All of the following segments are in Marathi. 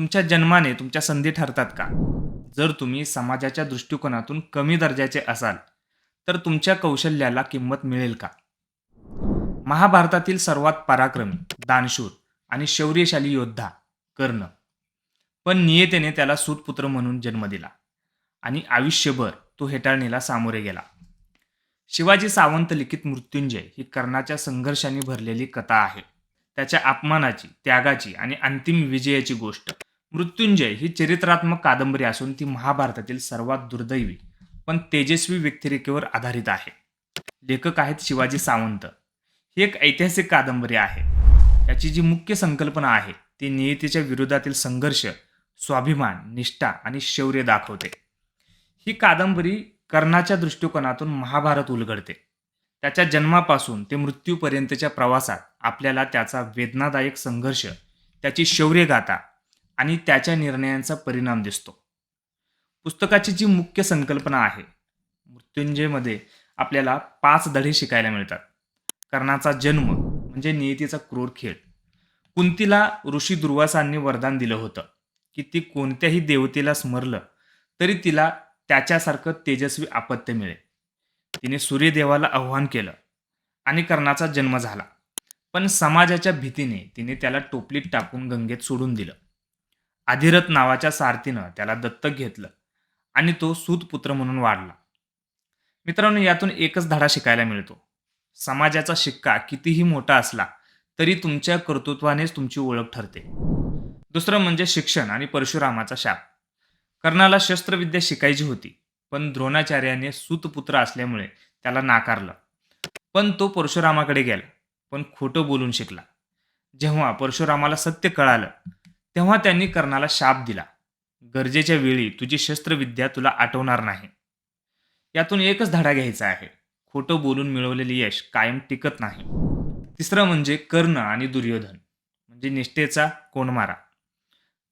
तुमच्या जन्माने तुमच्या संधी ठरतात का? जर तुम्ही समाजाच्या दृष्टिकोनातून कमी दर्जाचे असाल तर तुमच्या कौशल्याला किंमत मिळेल का? महाभारतातील सर्वात पराक्रमी दानशूर आणि शौर्यशाली योद्धा कर्ण. पण नियतेने त्याला सुतपुत्र म्हणून जन्म दिला आणि आयुष्यभर तो हेटाळणीला सामोरे गेला. शिवाजी सावंत लिखित मृत्युंजय ही कर्णाच्या संघर्षाने भरलेली कथा आहे. त्याच्या अपमानाची त्यागाची आणि अंतिम विजयाची गोष्ट. मृत्युंजय ही चरित्रात्मक कादंबरी असून ती महाभारतातील सर्वात दुर्दैवी पण तेजस्वी व्यक्तिरेखेवर आधारित आहे. लेखक आहेत शिवाजी सावंत. ही एक ऐतिहासिक कादंबरी आहे. याची जी मुख्य संकल्पना आहे ती नियतीच्या विरोधातील संघर्ष स्वाभिमान निष्ठा आणि शौर्य दाखवते. ही कादंबरी कर्णाच्या दृष्टिकोनातून महाभारत उलगडते. त्याच्या जन्मापासून ते मृत्यूपर्यंतच्या प्रवासात आपल्याला त्याचा वेदनादायक संघर्ष त्याची शौर्यगाथा आणि त्याच्या निर्णयांचा परिणाम दिसतो. पुस्तकाची जी मुख्य संकल्पना आहे मृत्युंजयमध्ये आपल्याला पाच धडे शिकायला मिळतात. कर्णाचा जन्म म्हणजे नियतीचा क्रूर खेळ. कुंतीला ऋषी दुर्वासांनी वरदान दिलं होतं की ती कोणत्याही देवतेला स्मरलं तरी तिला त्याच्यासारखं तेजस्वी आपत्य मिळेल. तिने सूर्यदेवाला आव्हान केलं आणि कर्णाचा जन्म झाला. पण समाजाच्या भीतीने तिने त्याला टोपलीत टाकून गंगेत सोडून दिलं. अधिरथ नावाच्या सारथीनं त्याला दत्तक घेतलं आणि तो सूतपुत्र म्हणून वाढला. मित्रांनो यातून एकच धडा शिकायला मिळतो. समाजाचा शिक्का कितीही मोठा असला तरी तुमच्या कर्तृत्वानेच तुमची ओळख ठरते. दुसरं म्हणजे शिक्षण आणि परशुरामाचा शाप. कर्णाला शस्त्रविद्या शिकायची होती पण द्रोणाचार्याने सूतपुत्र असल्यामुळे त्याला नाकारलं. पण तो परशुरामाकडे गेला पण खोटं बोलून शिकला. जेव्हा परशुरामाला सत्य कळालं तेव्हा त्यांनी कर्णाला शाप दिला. गरजेच्या वेळी तुझी शस्त्रविद्या तुला आठवणार नाही. यातून एकच धडा घ्यायचा आहे. खोटं बोलून मिळवलेले यश कायम टिकत नाही. तिसरं म्हणजे कर्ण आणि दुर्योधन म्हणजे निष्ठेचा कोणमारा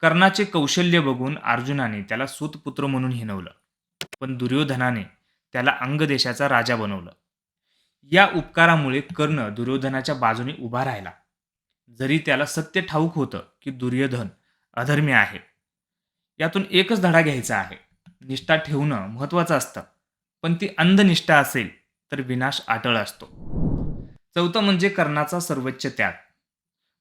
कर्णाचे कौशल्य बघून अर्जुनाने त्याला सूतपुत्र म्हणून हिनवलं पण दुर्योधनाने त्याला अंगदेशाचा राजा बनवलं. या उपकारामुळे कर्ण दुर्योधनाच्या बाजूने उभा राहिला. जरी त्याला सत्य ठाऊक होतं की दुर्योधन अधर्मी आहे. यातून एकच धडा घ्यायचा आहे. निष्ठा ठेवणं महत्त्वाचं असतं. पण ती अंधनिष्ठा असेल तर विनाश आटळ असतो. चौथं म्हणजे कर्णाचा सर्वोच्च त्याग.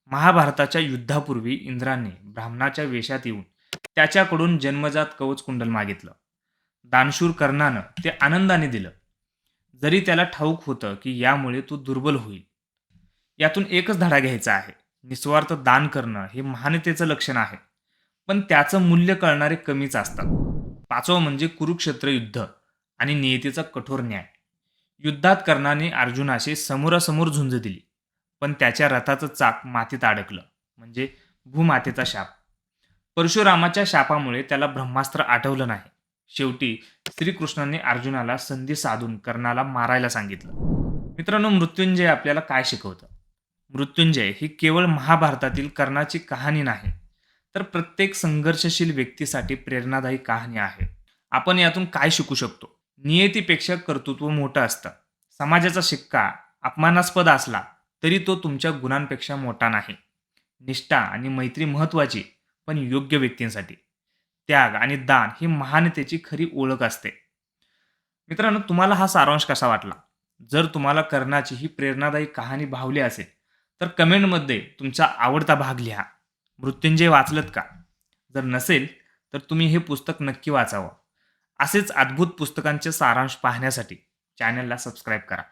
महाभारताच्या युद्धापूर्वी इंद्राने ब्राह्मणाच्या वेशात येऊन त्याच्याकडून जन्मजात कवच कुंडल मागितलं. दानशूर कर्णानं ते आनंदाने दिलं. जरी त्याला ठाऊक होतं की यामुळे तो दुर्बल होईल. यातून एकच धडा घ्यायचा आहे. निस्वार्थ दान करणं हे महानतेचं लक्षण आहे. पण त्याचं मूल्य कळणारे कमीच असतात. पाचवं म्हणजे कुरुक्षेत्र युद्ध आणि नियतीचा कठोर न्याय. युद्धात कर्णाने अर्जुनाशी समोरासमोर झुंज दिली पण त्याच्या रथाचं चाक मातीत अडकलं म्हणजे भूमातेचा शाप. परशुरामाच्या शापामुळे त्याला ब्रह्मास्त्र आठवलं नाही. शेवटी श्रीकृष्णाने अर्जुनाला संधी साधून कर्णाला मारायला सांगितलं. मित्रांनो मृत्युंजय आपल्याला काय शिकवतं? मृत्युंजय ही केवळ महाभारतातील कर्णाची कहाणी नाही तर प्रत्येक संघर्षशील व्यक्तीसाठी प्रेरणादायी कहाणी आहे. आपण यातून काय शिकू शकतो? नियतीपेक्षा कर्तृत्व मोठं असतं. समाजाचा शिक्का अपमानास्पद असला तरी तो तुमच्या गुणांपेक्षा मोठा नाही. निष्ठा आणि मैत्री महत्त्वाची पण योग्य व्यक्तींसाठी. त्याग आणि दान ही महानतेची खरी ओळख असते. मित्रांनो तुम्हाला हा सारांश कसा वाटला? जर तुम्हाला कर्णाची ही प्रेरणादायी कहाणी भावली असेल तर कमेंटमध्ये तुमचा आवडता भाग लिहा. मृत्युंजय वाचलत का? जर नसेल तर तुम्ही हे पुस्तक नक्की वाचावं. असेच अद्भुत पुस्तकांचे सारांश पाहण्यासाठी चॅनलला सबस्क्राईब करा.